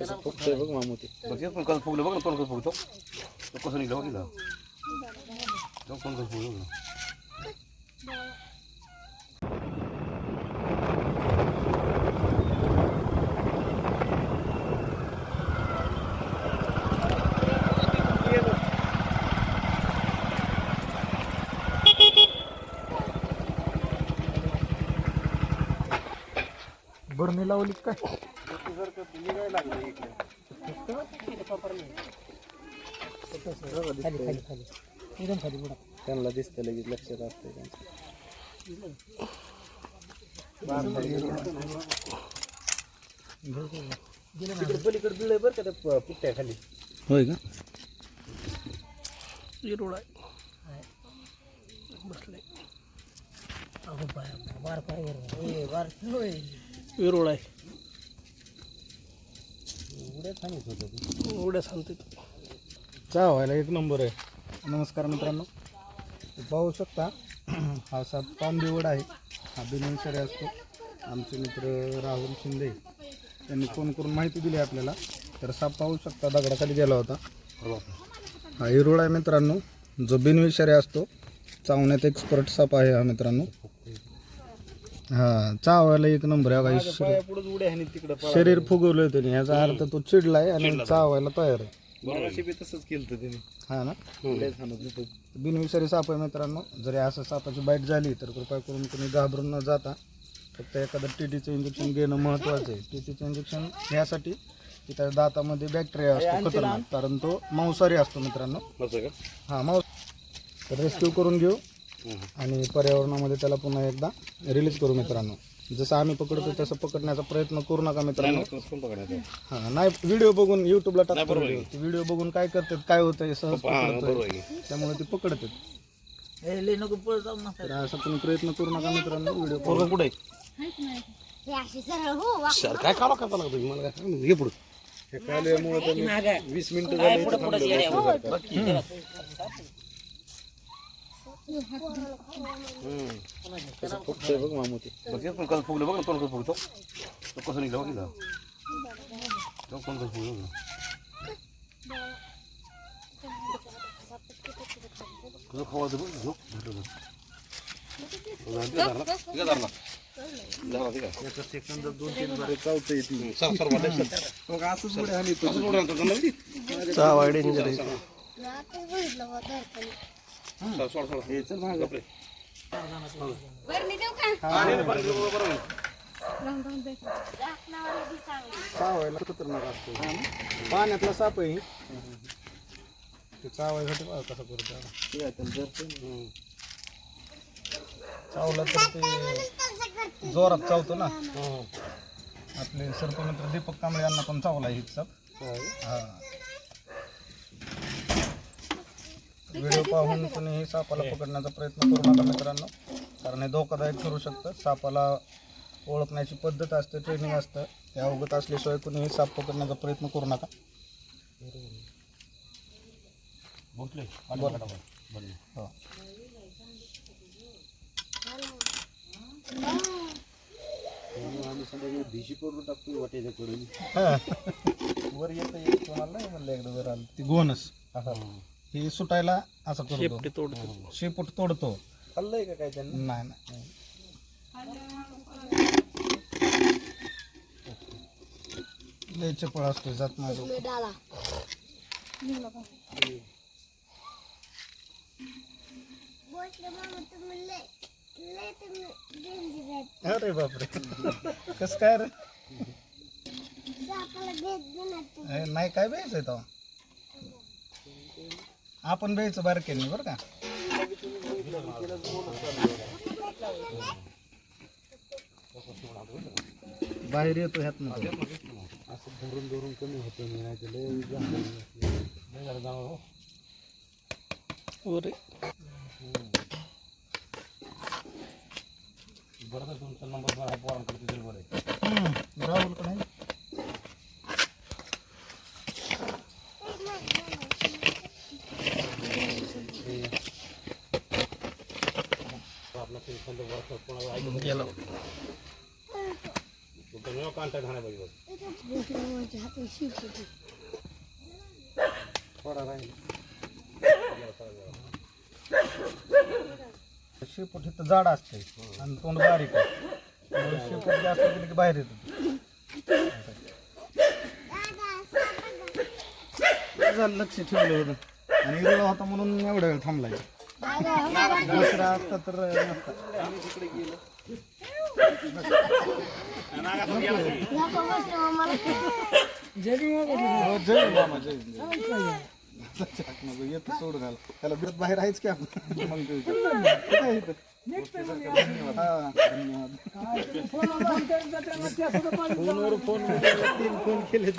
कसं फुगतंय बघ मामू ते बघ ते पण कसं फुगलं बघ ना तोंड कसं फुगतो तो कसं निघलं बघ तिला तो कोण कसं फुगलं बघ ना. बरणी लावली काय? त्यांना दिसतं लगेच लक्षात असते तिकडे पलीकडे दिलंय बरं का त्या प- पुट्ट्या खाली होय का इरोड आहे बसले विरोड आहे. उड्या सांगते चहा व्हायला एक नंबर आहे. नमस्कार मित्रांनो. पाहू शकता हा सात पांदिवड आहे. हा बिनविषारी असतो. आमचे मित्र राहुल शिंदे त्यांनी फोन करून माहिती दिली आपल्याला. तर साप पाहू शकता दगडाखाली गेला होता. हा हिरोळ आहे मित्रांनो. जो बिनविषारी असतो चावण्यात एक्सपर्ट साप आहे हा मित्रांनो. हा चावायला एक नंबर आहे बघा, हे शरीर- पुढे उड्या आहे तिकडं शरीर फुगवलं त्याने याचा अर्थ तो चिडलाय आणि चावायला तयार आहे. मगाशी बी तसंच केलं त्याने. हा ना? होतं. बिनविषारी साप आहे मित्रांनो जरी असं सापाची बाईट झाली तर कृपया करून तुम्ही घाबरून न जाता. फक्त एखादं टी टीचं इंजेक्शन घेणं महत्त्वाचं आहे. टी टीचं इंजेक्शन यासाठी की त्या दातामध्ये बॅक्टेरिया असतो खतरनाक कारण तो मांसाहारी असतो मित्रांनो. असं का? हा मांस तर रेस्क्यू करून घेऊ. आणि पर्यावरणामध्ये त्याला पुन्हा एकदा रिलीज करू मित्रांनो. जसं आम्ही पकडतो तसं पकडण्याचा प्रयत्न करू नका मित्रांनो. हा नाही व्हिडिओ बघून युट्यूबला टाकतो. व्हिडिओ बघून काय करतात काय होतं हे सहज हा आहे. त्यामुळे ते पकडतात. तर असा तुम्ही प्रयत्न करू नका मित्रांनो व्हिडिओ कुठे हे हो काय काढा करता लागतो मला काय पुढे. हे मी वीस मिनिटं. कसं फुगतंय बघ मामू ते बघ ते पण कसं फुगलं बघ ना तोंड कसं फुगतो तो कसं निघलं बघ तिला तो कोण कसं फुगलं. कसं खवायचं बघ झोप धरलं बघ. सोड. हे चल देऊ का? हे. राखणावाला बी चांगला. चावायला खतरनाक असतो पाण्यातला साप आहे. ते चावायसाठी बघा कसं करतो चावला तर ते? जोरात चावतो ना. आपले सरपमित्र दीपक कांबळे यांना पण चावला ही. साप हा. व्हिडिओ पाहून कुणीही सापाला पकडण्याचा प्रयत्न करू नका मित्रांनो. कारण हे धोकादायक ठरू शकतं. सापाला ओळखण्याची पद्धत असते ट्रेनिंग असतं. ते अवगत असल्याशिवाय कुणीही साप पकडण्याचा प्रयत्न करू नका. हो. वर येत येत कोणाला नाही म्हणलं एकदा जर आलं. ती गोनस. असा ही सुटायला असं करतो शेपटी तोडते शेपूट तोडतो खाल्लंय का काय त्यांना नाही नाही लय चपळ असतो जात नाही तो. मी डाला. बोलले मामा तुम्ही लय- लय तुम्ही danger आहेत. अरे बापरे कस काय रे. हे नाही काय बेच तो आपण बेच बारकेनी बरं का बाहेर येतो ह्यात असं धरून धरून कमी होतं नाही तर लय झालं. लय झालं जाणार हो. वरे बरं तुमचा नंबर बरं तिथे बरं आहे हम्म, राहुल का नाही आपला तरी समजा वर्ष कोणाला ऐकून गेला. तुमचा कॉन्टॅक्ट पाहिजे हातात थोडा राहील शेपूट जाड असते आणि तोंड बारीक शेपूट जास्त गेलं की बाहेर येतो. झालं लक्ष ठेवलं होतं आणि हिरवा होता म्हणून एवढा वेळ थांबलाय. दुसरा असता तर नसता. हो, जय मामा जय जय. चाक नको, येतो सोडून आला त्याला बिरत बाहेर आहेच की आपण मग? धन्यवाद हा धन्यवाद फोनवर फोन तीन फोन केले